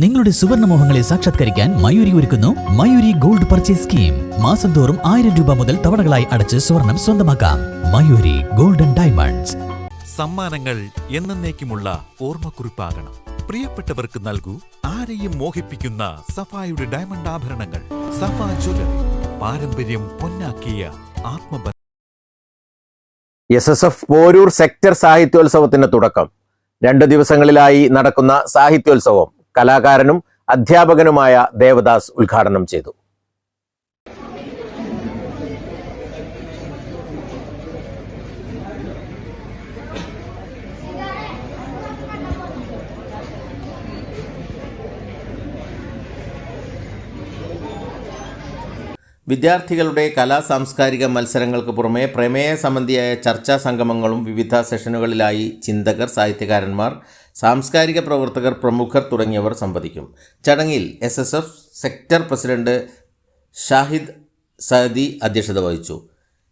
നിങ്ങളുടെ സുവർണ മോഹങ്ങളെ സാക്ഷാത്കരിക്കാൻ മയൂരി ഒരുക്കുന്നു മയൂരി ഗോൾഡ് പർച്ചേസ് സ്കീം. മാസം തോറും ആയിരം രൂപ മുതൽ തവണകളായി അടച്ച് സ്വർണം സ്വന്തമാക്കാം. Mayuri golden diamonds. സമ്മാനങ്ങൾ എന്നേക്കുമുള്ള ഓർമ്മക്കുറിപ്പാകണം. പ്രിയപ്പെട്ടവർക്ക് നൽകൂ ആരെയും മോഹിപ്പിക്കുന്ന സഫായുടെ ഡയമണ്ട് ആഭരണങ്ങൾ. സഫ ജ്വല പാരമ്പര്യം പൊന്നാക്കിയ ആത്മബന്ധം. S S F Poroor sector സാഹിത്യോത്സവത്തിന്റെ തുടക്കം. രണ്ടു ദിവസങ്ങളിലായി നടക്കുന്ന സാഹിത്യോത്സവം. കലാകാരനും അധ്യാപകനുമായ ദേവദാസ് ഉദ്ഘാടനം ചെയ്തു. വിദ്യാർത്ഥികളുടെ കലാ സാംസ്കാരിക മത്സരങ്ങൾക്ക് പുറമെ പ്രമേയ സംബന്ധിയായ ചർച്ചാ സംഗമങ്ങളും വിവിധ സെഷനുകളിലായി ചിന്തകർ സാഹിത്യകാരന്മാർ സാംസ്കാരിക പ്രവർത്തകർ പ്രമുഖർ തുടങ്ങിയവർ സംവദിക്കും. ചടങ്ങിൽ S S F sector president Shahid Sahadi അധ്യക്ഷത വഹിച്ചു.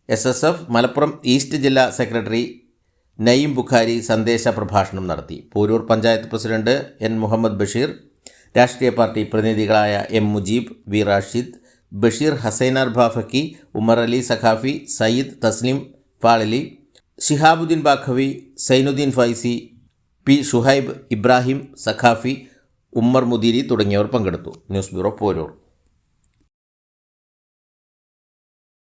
S S F Malappuram east ജില്ലാ സെക്രട്ടറി നയീം ബുഖാരി സന്ദേശ പ്രഭാഷണം നടത്തി. പോരൂർ പഞ്ചായത്ത് പ്രസിഡന്റ് എൻ മുഹമ്മദ് ബഷീർ രാഷ്ട്രീയ party പ്രതിനിധികളായ M Mujeeb V Rashid Basheer Hasainar Bafakhi Umar Ali Saqafi Sayyid Tasleem Palali Shihabuddin Baqavi Zainuddin Faizy P Shuhaib Ibrahim Saqafi Ummer Mudeeri തുടങ്ങിയവർ പങ്കെടുത്തു. News bureau Porur.